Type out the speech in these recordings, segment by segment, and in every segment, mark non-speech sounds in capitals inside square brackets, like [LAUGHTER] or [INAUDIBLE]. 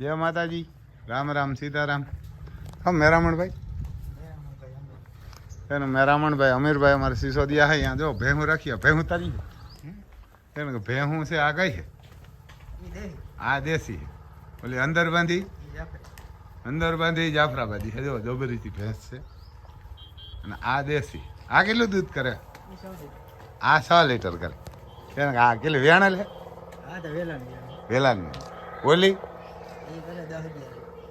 જય માતાજી. રામ રામ સીતારામ. હા મેરામણભાઈ? એનો મેરામણભાઈ અમીરભાઈ અમારે સિસોદિયા હે અહીંયા જો ભેહું રાખીએ. ભેહું તારી એને કે ભેહું છે આ કઈ છે? આ દેશી ઓલી અંદર બાંધી અંદર બાંધી જાફરાબાદી. છે જો જોબરીથી ભેંસ છે. અને આ દેશી. આ કેટલું દૂધ કરે? આ છ લીટર કરે. એને આ કેટલી વેણા. લે વેલાની. ઓલી?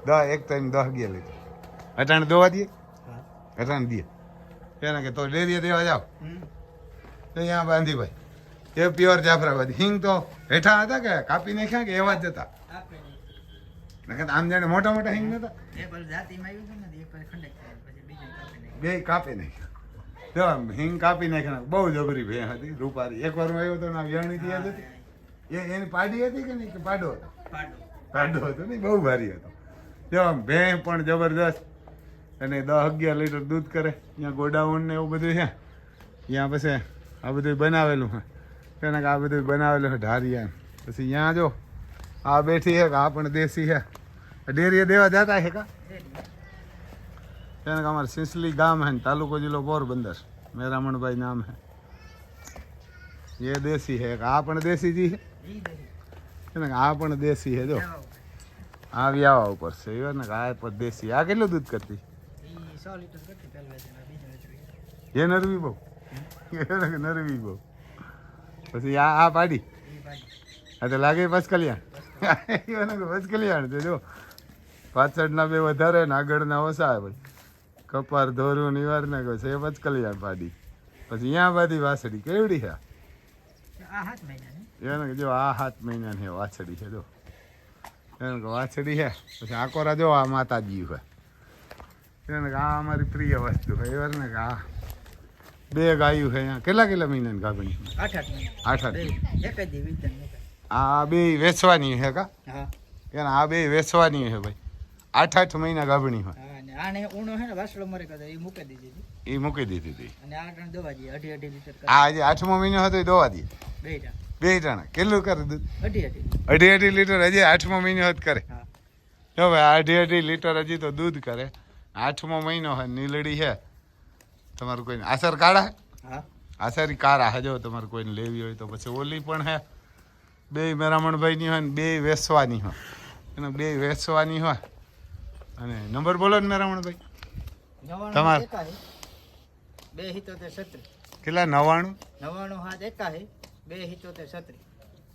દસ એક ટાઈમ દસ અગિયાર લીટર અટાણે દોવા દઈએ? અટાણે દઈએ. એને કે તો ડેરીએ દેવા જાઓ. તો અહીંયા બાંધીભાઈ એ પ્યોર જાફરાબાદી. હિંગ તો હેઠા હતા કે કાપી નાખ્યા કે એવા જ હતા? આમ જાણે મોટા મોટા હિંગ નતા? બે કાપી નાખ્યા. જો હિંગ કાપી નાખ્યા. બહુ જબરી ભેં હતી. રૂપારી એક વાર આવ્યો તો ના વ્યાણી હતી. એ એની પાડી હતી કે નહીં? કે પાડો હતો? પાડો. કાઢો હતો ને બહુ ભારી હતો. જો ભેં પણ જબરદસ્ત અને દસ અગિયાર લીટર દૂધ કરે. ત્યાં ગોડાઉન ને એવું બધું છે. ત્યાં પછી આ બધું બનાવેલું છે. કારણ કે આ બધું બનાવેલું છે ઢારિયા પછી ત્યાં જો, આ બેઠી છે, આ પણ દેશી છે. ડેરીએ દેવા જતા છે કા? કારણ કે અમારે સિંસલી ગામ હે તાલુકો જિલ્લો પોરબંદર. મેરામણભાઈ નામ હે એ દેશી છે. આ પણ દેશી જી છે આ પણ દેશી છે જો. આ વ્યાવા ઉપર છે. એ ને આ પણ દેશી. આ કેટલું દૂધ કરતી? એ નરવી બહુ. કે નરવી બહુ. પછી આ આ પાડી. આ તો લાગે કે પચકલિયાણ છે જો. પાછળના બે વધારે ને આગળના ઓછા ભાઈ કપાર ધોરું નિવાર ને કહે છે પચકલિયાણ પાડી. પછી અહીંયા બધી વાસડી કેવડી છે એને જો આ સાત મહિનાની છે વાછડી છે જો. એને વાછડી છે પછી આકોરા જો આ માતાજી હોય. એને આ અમારી પ્રિય વસ્તુ હોય એવાર ને કે આ બે ગાયું છે અહીંયા. કેટલા કેટલા મહિનાની ગાભણી? આઠ આઠ આ બે વેચવાની છે કા? એને આ બે વેચવાની છે ભાઈ. આઠ આઠ મહિના ગાભણી હોય. આને હે ને વાસળો મરે કદા એ મૂકી દીધી હતી. એ મૂકી દીધી હતી. અને આ ત્રણ દવા દઈએ અઢી અઢી લીટર આ હજી આઠમો મહિનો હતો એ દોવા દે બે ટાણા. કેટલું કરે દૂધ? અઢી અઢી. લીટર હજી આઠમો મહિનો જ કરે. હા. જો ભાઈ અઢી અઢી લીટર હજી તો દૂધ કરે. આઠમો મહિનો હે નીલડી છે તમારું કોઈ આસર કાઢા હે? હા. આસરી કારા હે જો તમારે કોઈને લેવી હોય તો પછી ઓલી પણ હે. બે મેરામણભાઈની હોય ને બે વેસવાની હોય. એનો બે વેસવાની હોય. અને નંબર બોલો ને મેરામણભાઈ. તમારે બે હિતોતેર કેટલા? નવાણું? નવાણું હાથ એકા હે બે છત્રી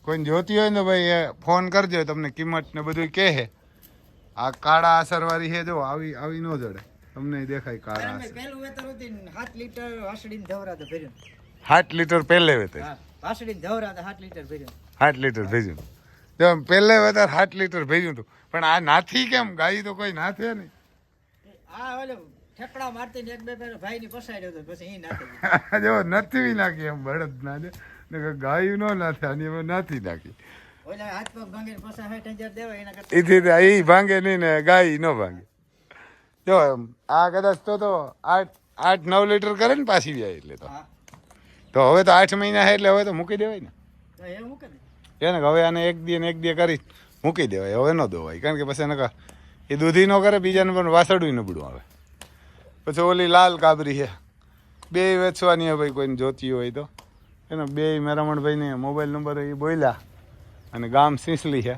કોઈને જોતી હોય ને ભાઈ એ ફોન કરજો તમને કિંમત ને બધું કહે. આ કાળા અસરવાળી છે જો આવી આવી ન જડે. તમને દેખાય કાળા અસર પહેલું વેતર હતી ને લીટર વાસડીને ધવરા તો ભર્યું. સાત લીટર પહેલે વેતર. વાસડીને ધવરા તો સાત લીટર ભર્યું. સાત લીટર ભેજ્યું. જો પહેલે વધારે સાત લીટર ભેજ્યું હતું. પણ આ નાથી કેમ? ગાય તો કોઈ નાથે નહીં. આ ઓલે ઠેકડા મારતી ને એક બે ભાઈ ની પસાડ્યો તો પછી એ નાખી [LAUGHS] જો નથી નાખી એમ બળદ ના ને ગાયું ન નાથે આની અમે નાથી નાખી. એથી એ ભાંગે નહીં ને ગાય ન ભાંગે. જો આ કદાચ તો તો આઠ આઠ નવ લીટર કરે ને પાછી જાય એટલે તો. તો હવે તો આઠ મહિના એટલે હવે તો મૂકી દેવાય ને. એને કે હવે આને એક દી ને એક દી કરી મૂકી દેવાય હવે ન દોવાય કારણ કે પછી એને એ દૂધી ન કરે બીજાને પણ વાસડું નબળું આવે. પછી ઓલી લાલ કાબરી છે. બે વેચવાની હોય ભાઈ કોઈને જોતી હોય તો. એનો બે મેરામણભાઈને મોબાઈલ નંબર એ બોલ્યા અને ગામ સિંસલી છે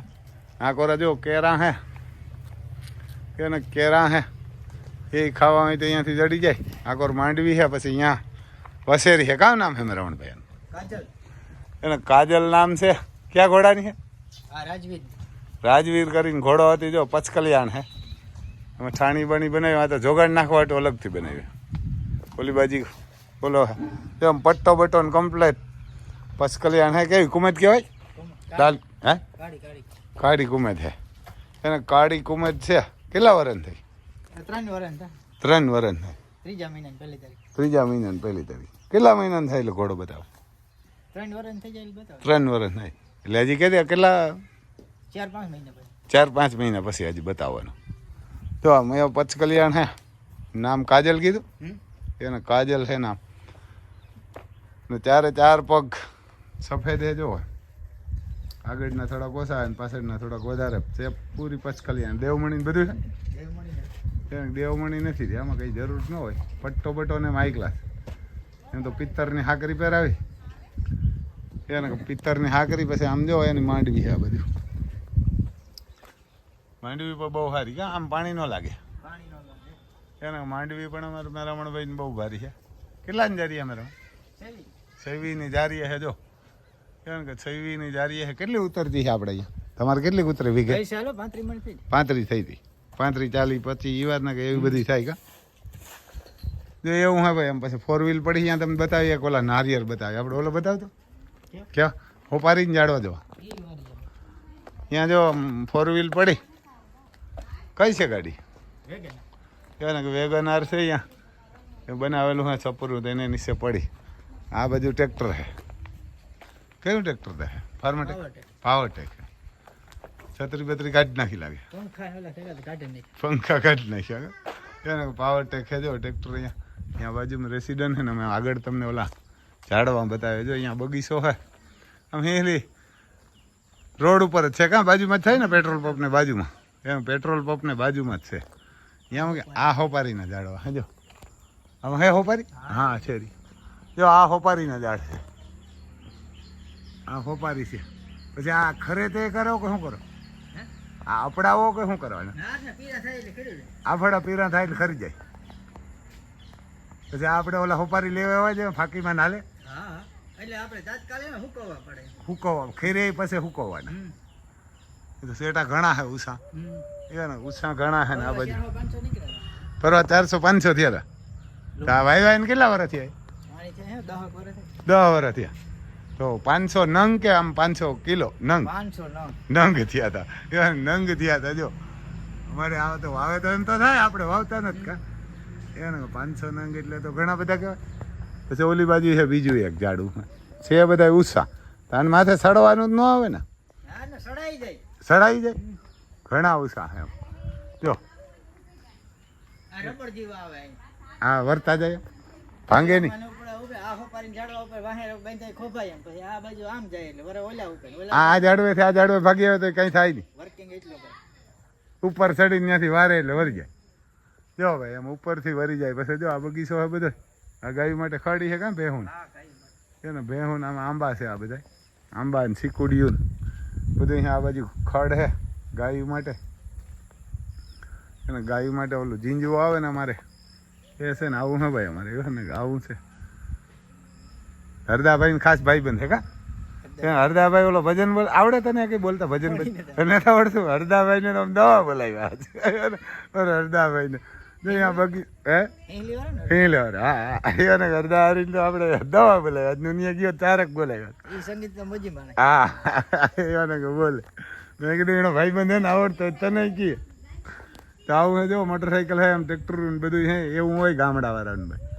આ કોરા જો કેરા હે? એને કેરા હે? એ ખાવા હોય તો અહીંયાથી જડી જાય. આ કોર માંડવી છે પછી અહીંયા વસેરી છે કામ નામ છે મેરામણભાઈ એનું? એને કાજલ નામ છે. ક્યાં ઘોડાની છે રાજવીર. રાજવીર કરીને ઘોડો હતી જો પચકલિયાણ હે. એમાં ઠાણી બની બનાવી આ તો જોગાડ નાખવા તો અલગથી બનાવી ઓલી બાજી બોલો એમ પટ્ટો બટ્ટો ને કમ્પ્લેટ પચકલિયાણ હે કેવી કુમેદ કહેવાય? લાલ હે? કાળી કુમેદ હે. એને કાળી કુમેદ છે. કેટલા વરણ થઈ? ત્રણ વર્ષ ત્રણ વરણ થાય. ત્રીજા મહિનાની પહેલી તારીખ. ત્રીજા મહિનાની પહેલી તારીખ. કેટલા મહિનાની થાય એટલે ઘોડો બતાવો. ત્રણ વરણ થઈ જાય બતાવો. ત્રણ વરણ થાય. એટલે હજી કે કેટલા? ચાર પાંચ મહિના પછી. ચાર પાંચ મહિના પછી હજી બતાવવાનું. તો મેં પચકલ્યાણ હે. નામ કાજલ કીધું? એને કાજલ હે નામ. ને ચારે ચાર પગ સફેદ એ જો આગળના થોડાક ઓછા અને પાછળના થોડાક વધારે. છે પૂરી પચકલી દેવમણી બધું છે. દેવમણી નથી આમાં કંઈ જરૂર ન હોય. પટ્ટો બટ્ટો ને માઈ ક્લાસ એમ તો પિત્તરની હાકરી પહેરાવી. એને પિત્તરની હાકરી પછી આમ જો એની માંડવી છે આ બધું. માંડવી પણ બહુ સારી કે આમ પાણી ન લાગે. એને માંડવી પણ અમારે મેરામણભાઈ બહુ ભારી છે. કેટલા ને જારી અમે સેવી છવ્વીની જારી હે જો. કેમ કે છવીની જારી હે કેટલી ઉતરતી છે આપણે અહીંયા? તમારે કેટલી ઉતરે વીઘે? પાંત્રીસ થઈ હતી. પાંત્રીસ ચાલીસ પચીસ એ વાતના કે એવી બધી થાય કા? જો એવું હા ભાઈ એમ પછી ફોર વ્હીલ પડી ત્યાં તમે બતાવીએ એક ઓલા નારિયેર બતાવીએ આપણે ઓલો બતાવતો? ક્યાં? હું પારીને જાડવા જવા ત્યાં જો ફોર વ્હીલ પડી. કઈ છે ગાડી? કહેવાય ને કે વેગનાર છે અહીંયા. એ બનાવેલું હોય છપરું તો એને નીચે પડી. આ બાજુ ટ્રેક્ટર હે કયું ટ્રેક્ટર છે? ફાર્માટેક પાવર ટેક પાવરટેક છત્રી બત્રી કાઢી નાખી લાગે. પંખા કાઢી નાખ્યા એને પાવર ટેક છે જો ટ્રેક્ટર અહીંયા અહીંયા બાજુમાં રેસિડન્ટ હે ને અમે આગળ તમને ઓલા ઝાડવા બતાવે જો અહીંયા બગીચો હે આમ હેલી રોડ ઉપર જ છે. કાં બાજુમાં જ થાય ને પેટ્રોલ પંપને બાજુમાં? એમ પેટ્રોલ પંપને બાજુમાં જ છે. અહીંયા આ હોપારીના ઝાડવા હા આમ આમાં હે હોપારી? હા છે રી. જો આ હોપારીના ઝાડ છે આ હોપારી છે. પછી આ ખરે તે કરો કે શું કરો? આ અપડાવો કે શું કરવાના? આફડા પીરા થાય એટલે ખરી જાય. પછી આપણે ઓલા હોપારી લેવા આવે છે ફાકીમાં નાલે. એટલે આપણે તાત્કાલિક હુકવવા પડે. હુકવવા ખીરે પછી હુકવવાના. એ તો શેટા ઘણા હે ઉષા. હમ. એ ને ઉષા ઘણા હે ને આ બાજુ પરવા ચારસો પાંચસો થયા હતા વાય કેટલા વર્ષ થયા? મારી છે હે દહક વર્ષ થયા. તો પાંચસો નંગ કે આમ પાંચસો કિલો નંગ? પાંચસો નંગ. થયા હતા એ નંગ થયા હતા જો. અમારે આવે તો વાવેતર તો થાય આપણે વાવતા નથી કા? એને પાંચસો નંગ એટલે તો ઘણા બધા કહેવાય. પછી ઓલી બાજુ છે બીજું એક ઝાડું. છે બધા ઉષા. તાન માથે સડવાનું જ ન આવે ને? સડાઈ જાય. સડાઈ જાય? ઘણા ઉષા એમ. જો. હા વર્તા જાય. ભાંગે નહીં. આ હોપારીને ઝાડવા ઉપર વાહે બાંધાય ખોભાય એમ. પછી આ બાજુ આમ જાય એટલે વરે ઓલા ઉપર ઓલા આ ઝાડવેથી આ ઝાડવે ભાગી આવે તો કંઈ થાય નહીં. વર્કિંગ એટલું કરે. ઉપર ચડીને ત્યાંથી વારે એટલે વરી જાય. જો ભાઈ એમ ઉપરથી વરી જાય. પછી જો આ બગીચો હોય બધો આ ગાય માટે ખડી છે કાં ભેહું છે ને ભેહું આમાં આંબા છે આ બધા. આંબા ને સિકુડિયું બધું અહીંયા આ બાજુ ખડ છે ગાયું માટે. અને ગાયું માટે ઓલું જીંજવું આવે ને અમારે. એ છે ને આવું હે ભાઈ અમારે એવું ને આવું છે. હરદાભાઈ ખાસ ભાઈ બંધ હે કા? હરદાભાઈ. ઓલો ભજન બોલ આવડે તને કઈ બોલતા ભજન ભાઈ તને. તો આવડતું. હરદાભાઈ ને આમ દવા બોલાવ્યા છે. હરદાભાઈ ને અહીંયા બગી હે? હરદા હરીને તો આપણે દવા બોલાવ્યા. દુનિયા ગયો તારક બોલાવ્યા. સંગીત હા કે બોલે. મેં કીધું એનો ભાઈ બંધ ને આવડતો તને કીએ તો આવું જો મોટરસાઇકલ હે એમ ટ્રેક્ટર બધું હે એવું હોય ગામડાવાળાનું ભાઈ.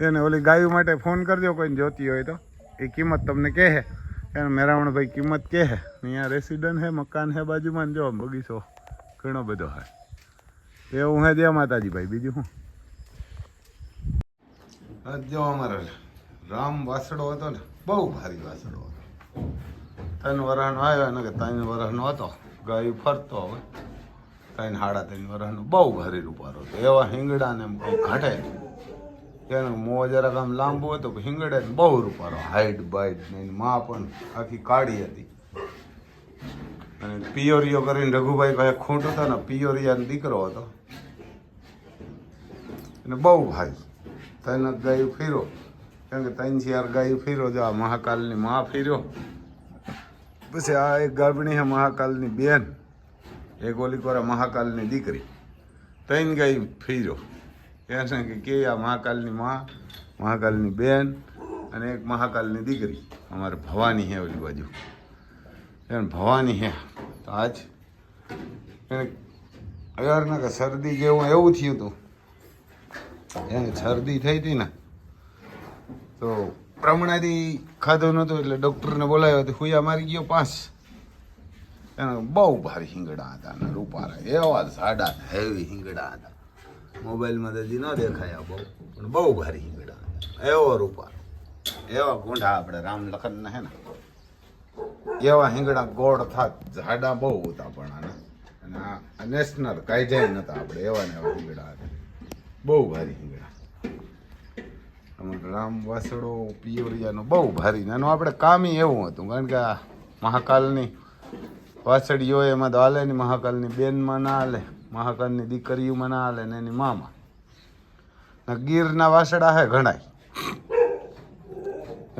એને ઓલી ગાયુ માટે ફોન કરજો, કોઈને જોતી હોય તો. એ કિંમત તમને કહે હે એને મેરામણ ભાઈ કિંમત કહે હે અહીંયા રેસિડન્ટ હે, મકાન હે બાજુમાં જો, બગીચો. ઘણો બધો હે. એવું હે જય માતાજી ભાઈ, બીજું શું? જો અમારે રામ વાસડો હતો ને, બહુ ભારી વાસડો હતો. ત્રણ વરાહનો આવ્યો ને કે ત્રણ વરાહનો હતો. ગાયું ફરતો હવે. ત્રણ સાડા ત્રણ વરાહનો બહુ ભારી રૂપારો હતો. એવા હિંગડા ને ઘટે નહીં. એનો મોં જરાક આમ લાંબુ હતો હિંગડે બહુ રૂપારો હાઈટ બાઈટ ને માં પણ આખી કાળી હતી. અને પિયોરિયો કરીને રઘુભાઈ પાસે ખૂંટ હતો ને, પિયોરિયાનો દીકરો હતો. અને બહુ ભાઈ. તને ગાયું ફેરો કેમ કે ત્રણ ચાર ગાયું ફેરો જો આ મહાકાલની માં ફેર્યો. પછી આ એક ગાભણી છે મહાકાલની બેન. એક ઓલી કોરા મહાકાલની દીકરી. ત્રણ ગાય ફેર્યો. એને કે કે આ મહાકાલની માં, મહાકાલની બેન અને એક મહાકાલની દીકરી. અમારે ભવાની છે ઓલી બાજુ. એને ભવાની હે. તો આજ એને અગર કે શરદી જેવું એવું થયું હતું એને શરદી થઈ હતી ને, તો પ્રમણાથી ખાધું નહોતું એટલે ડૉક્ટરને બોલાવ્યો તો હુયા મારી ગયો પાંચ એને બહુ ભારે હિંગડા હતા ને રૂપારા એવા સાડા હેવી હિંગડા હતા. મોબાઈલમાં તો ન દેખાયા બહુ. પણ બહુ ભારી હિંગડા. એવો રૂપા. એવા ગુંઢા આપણે રામ લખનના હે ને. એવા હિંગડા ગોળ થાત. ઝાડા બહુ હતા પણ અને આ નેશનલ કાયદા નતા આપણે, એવા ને એવા હિંગડા બહુ ભારી હિંગડા. રામ વાસડો પિયોરિયાનો બહુ ભારી એનું આપણે કામી એવું હતું, કારણ કે આ મહાકાલની વાસળીઓ એમાં તો હાલે નહીં મહાકાલની બેનમાં ના હાલે. મહાકાલની દીકરીઓમાં ના હાલે ને એની મામાં. ગીરના વાસડા હે ઘણાય.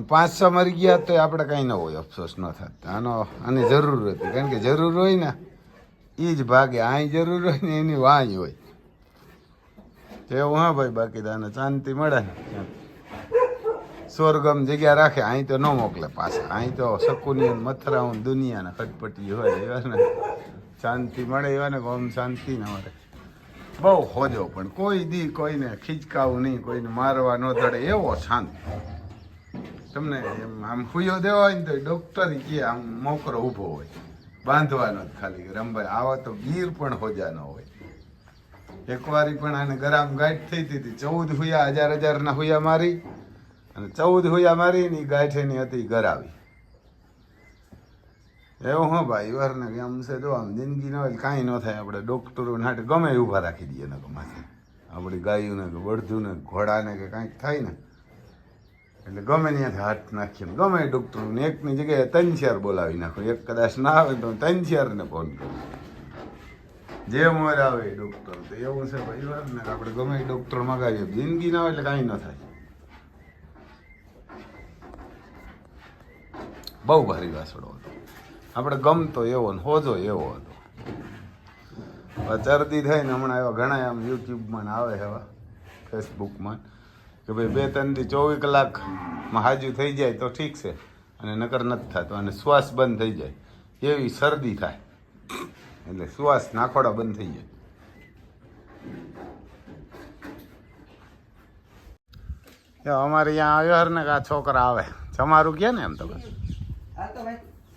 પાંચ છ મરી ગયા તો આપણે કાંઈ ન હોય, અફસોસ ન થતો આનો, આની જરૂર હતી. કારણ કે જરૂર હોય ને એ જ ભાગે. અહીં જરૂર હોય ને એની વાંય હોય. એવું, હા ભાઈ બાકી તો આને શાંતિ મળે ને. સ્વર્ગમ જગ્યા રાખે. અહીં તો ન મોકલે પાછા. અહીં તો શકુની મથરાઉન દુનિયાના ખટપટી હોય એવા ને. શાંતિ મળે એવા ને ઓમ શાંતિ ન મળે. બહુ હોજો પણ કોઈ દી કોઈને ખીચકાવું નહીં, કોઈને મારવા ન દડે, એવો શાંત. તમને એમ આમ ખુયો દેવો હોય ને તો ડૉક્ટર કે આમ મોકરો ઊભો હોય. બાંધવાનો જ ખાલી રમભાઈ આવા તો ગીર પણ હોજાનો હોય. એકવારી પણ આને ગરામ ગાંઠ થઈ હતી ચૌદ હુયા, હજાર, હજારના હુયા મારી અને ચૌદ હુયા મારી ની ગાંઠ એની હતી ગરાવી. એવું હો ભાઈ વાર ને આમ છે, જો આમ જિંદગી ન હોય કાંઈ ન થાય. આપણે ડૉક્ટરો નાટે ગમે ઊભા રાખી દઈએ ને માથે. આપણી ગાયું ને કે બળધું ને ઘોડાને કે કાંઈક થાય ને. એટલે ગમે ત્યાંથી હાથ નાખીએ ગમે ડોક્ટરને એકની જગ્યાએ ત્રણ ચાર બોલાવી નાખો. એક કદાચ ના આવે તો ત્રણ ચારને ફોન કરો. જે મોર આવે ડોક્ટર. તો એવું છે ભાઈ વાર ને આપણે ગમે ડોક્ટર મગાવીએ. જિંદગી ના હોય એટલે કાંઈ ન થાય. બહુ ભારી વાસડો આપણે ગમતો એવો ને હોજો એવો હતો. ચરદી થાય ને હમણાં એવા ઘણા આમ યુટ્યુબમાં આવે એવા ફેસબુકમાં કે ભાઈ બે ત્રણથી ચોવીસ કલાકમાં હાજુ થઈ જાય તો ઠીક છે. અને નકર નથી થતો, અને શ્વાસ બંધ થઈ જાય. એવી શરદી થાય. એટલે શ્વાસ નાખોડા બંધ થઈ જાય. અમારે અહીંયા આવ્યો હર ને આ છોકરા આવે. તમારું કે ને એમ તો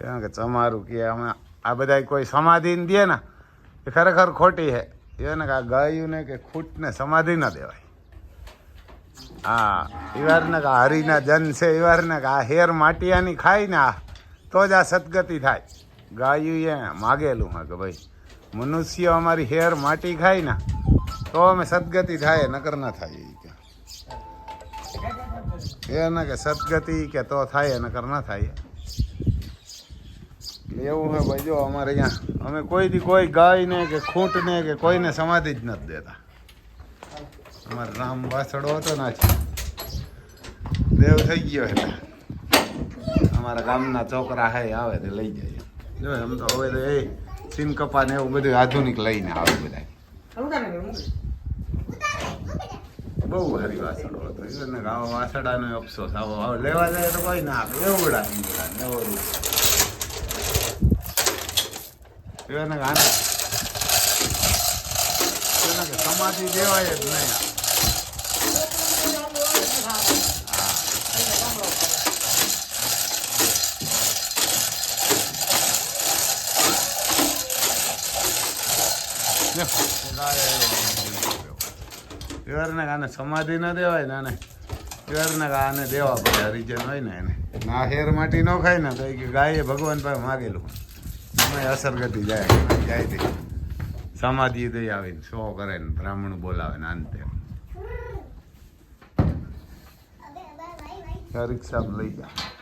કેમ કે તમારું કે અમે આ બધા કોઈ સમાધિ દે ને, એ ખરેખર ખોટી છે એને કે આ ગાયું ને કે ખૂટને સમાધિ ન દેવાય. હા ઈવારને કે હરિના જન છે, ઈવારને કે આ હેર માટિયાની ખાય ને આ, તો જ આ સદગતિ થાય. ગાયું એ માગેલું હા કે ભાઈ, મનુષ્ય અમારી હેર માટી ખાય ને, તો અમે સદગતિ થાય, નકર ના થાય એ કે. એને કે સદગતિ કે તો થાય, નકર ના થાય. એવું હે ભાઈ, જો અમારે અહીંયા, અમે કોઈ દી કોઈ ગાયને કે ખૂંટને કે કોઈને સમાધિ જ નથી દેતા. અમારે રામ વાસડો હતો ને દેવ થઈ ગયો એટલે. અમારા ગામના છોકરા હે, આવે તે લઈ જાય. જો એમ તો હવે તો એ સીન કપા ને એવું બધું આધુનિક લઈને આવે બધા બહુ ભારી વાસણો હતો. એને ગાવા વાસડાનો અફસોસ આવો. લેવા જાય તો કોઈ ના આપે. એવડા ઈંગડા ને એવો રૂપ. એને આને એને કે સમાધિ દેવાય જ નહીં પીવરને આને સમાધિ ન દેવાય ને આને પીવરને આને દેવા પડે હરિજન હોય ને એને ના હેર માટી ન ખાય ને તો એ કે ગાયે ભગવાન પાસે માગેલું એમાં અસરગતિ જાય. જાય તે. સમાધિ દઈ આવીને શો કરે ને બ્રાહ્મણ બોલાવે ને અંતે રિક્ષા લઈ જા.